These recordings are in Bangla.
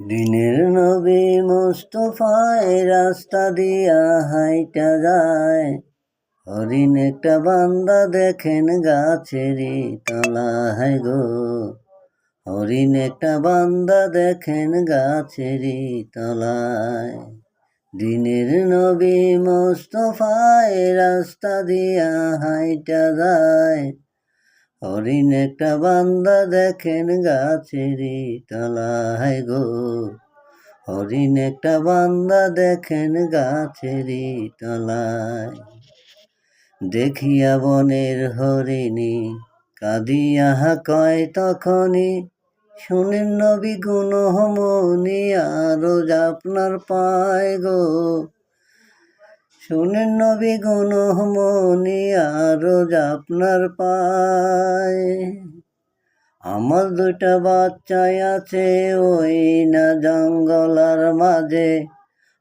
দিনের নবী মুস্তফায় রাস্তা দিয়া হাইটা যায়। হরিণ একটা বান্দা দেখেন গাছেরই তলায় গো। হরিণ একটা বান্দা দেখেন গাছেরই তলায়। দিনের নবী মুস্তফায় রাস্তা দিয়া হাইটা যায়। হরিণ একটা বান্দা দেখেন গাছেরই তলায় গো। হরিণ একটা বান্দা দেখেন গাছেরই তলায়। দেখিয়া বনের হরিণী কাঁদিয়া কয় তখনই, শুনেন নবী গুণ হমনি, আরও আপনার পায় গো। শুনেন নবী গুণ মনি আরও আপনার পায়। আমার দুটা বাচ্চাই আছে, ওই না জঙ্গলার মাঝে।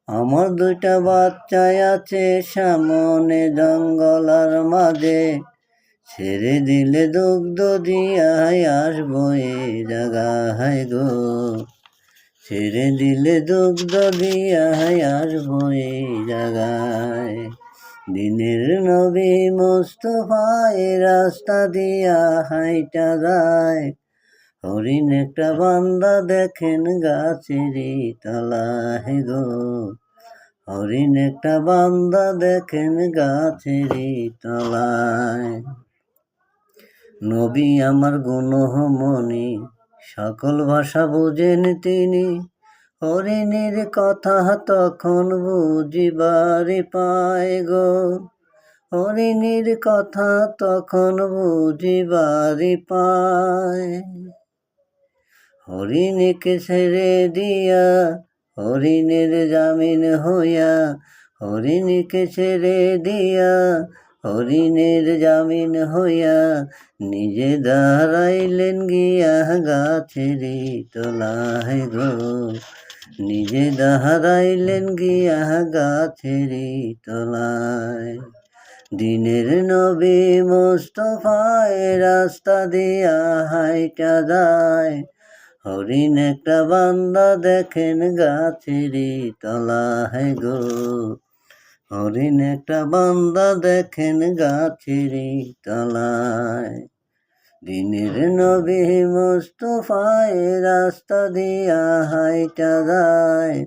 আমার দুটা বাচ্চাই আছে, সামনে জঙ্গলার মাঝে। ছেড়ে দিলে দুগ্ধ দিয়াই আসব, এই জায়গায় গো। ছেড়ে দিলে দুগ্ধ দিয়াই আসব এই জায়গায় দিনের নবী মুস্তফায় রাস্তা দিয়া হাইটা যায়। হরিণ একটা বান্দা দেখেন গাছেরই তলায় গো। হরিণ একটা বান্দা দেখেন গাছেরই তলায়। নবী আমার গুণমণি সকল ভাষা বুঝেন তিনি। হরিণীর কথা তখন বুঝিবারে পায় গো। হরিণীর কথা তখন বুঝিবারে পায়। হরিণীকে ছেড়ে দিয়া হরিণের জামিন হইয়া হরিণীকে ছেড়ে দিয়া হরিণের জামিন হইয়া নিজে দাঁড়াইলেন গিয়া গাছেরই তলায় গো। নিজে দাঁড়াইলেন গিয়া গাছেরই তলায়। দিনের নবী মোস্তফায় রাস্তা দিয়া হাইটা যায়। হরিণ একটা বান্দা দেখেন গাছেরই তলায় গো। হরিণ একটা বান্দা দেখেন গাছেরই তলায়। দিনের নবী মুস্তফায় রাস্তা দিয়া হাইটা যায়।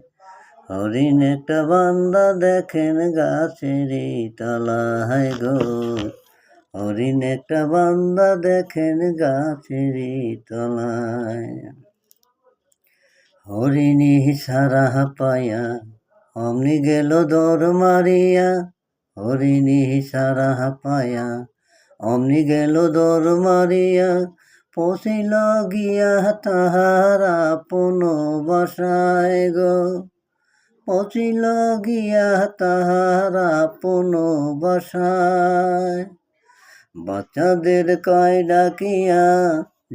হরিণ একটা বান্দা দেখেন গাছেরই তলায় গো। হরিণ একটা বান্দা দেখেন গাছেরই তলায়। হরিণী সারা পায়া অমনি গেল দর মারিয়া, হরিণী সারা পায়া। অমনি গেল দর মারিয়া, পশিল গিয়া তাহার আপন বাসায় গো। পচিল গিয়া তাহার আপন বাসায়। বাচ্চাদের কয় ডাকিয়া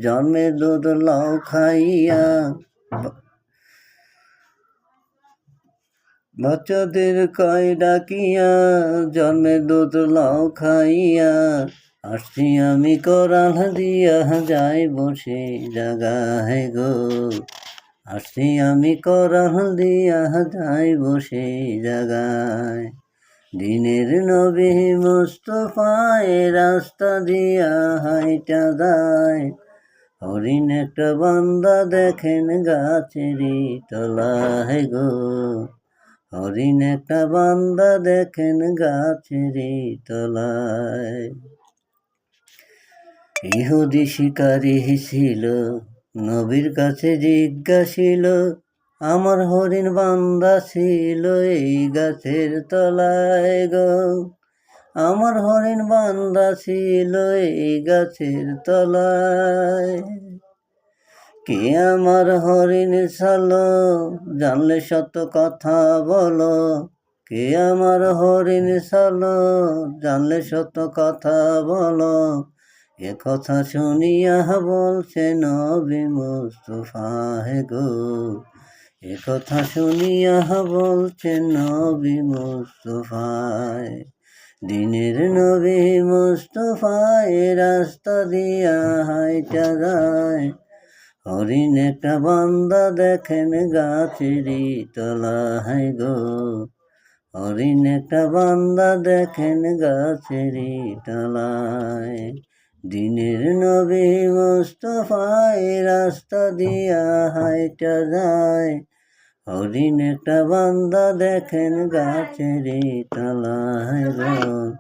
জন্মে দুধ লাউ খাইয়া। বাচ্চাদের কয় ডাকিয়া, জন্মে দুধ লাও খাইয়া। আসছি আমি করাল দিয়া, যাই বসে জাগায় গো। আসছি আমি করাল দিয়া, যাই বসে জাগায়। দিনের নবী মুস্তফায় রাস্তা দিয়া হাইটা যায়। হরিণ একটা বান্দা দেখেন গাছেরই তলায় গো। হরিণ একটা বান্দা দেখেন গাছেরই তলায়। ইহুদি শিকারী ছিল, নবীর কাছে জিজ্ঞাসিল, আমার হরিণ বান্দা ছিল এই গাছের তলায় গো। আমার হরিণ বান্দা ছিল এই গাছের তলায়। কে আমার হরিণ ছালো জানলে শত কথা বলো। কে আমার হরিণ ছালো জানলে শত কথা বলো। এ কথা শুনিয়া বলছে নবী মুস্তফা হে গো। এ কথা শুনিয়া বলছে নবী মুস্তফায় দিনের নবী মুস্তফায় রাস্তা দিয়া হাইটা যায়। হরিণ একটা বান্দা দেখেন গাছেরই তলায় গো। হরিণ একটা বান্দা দেখেন গাছেরই তলায়। দিনের নবী মুস্তফায় রাস্তা দিয়া হাইটা যায়। হরিণ একটা বান্দা দেখেন গাছেরই তলায় গো।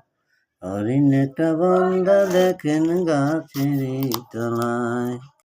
হরিণ একটা বান্দা দেখেন গাছেরই তলায়।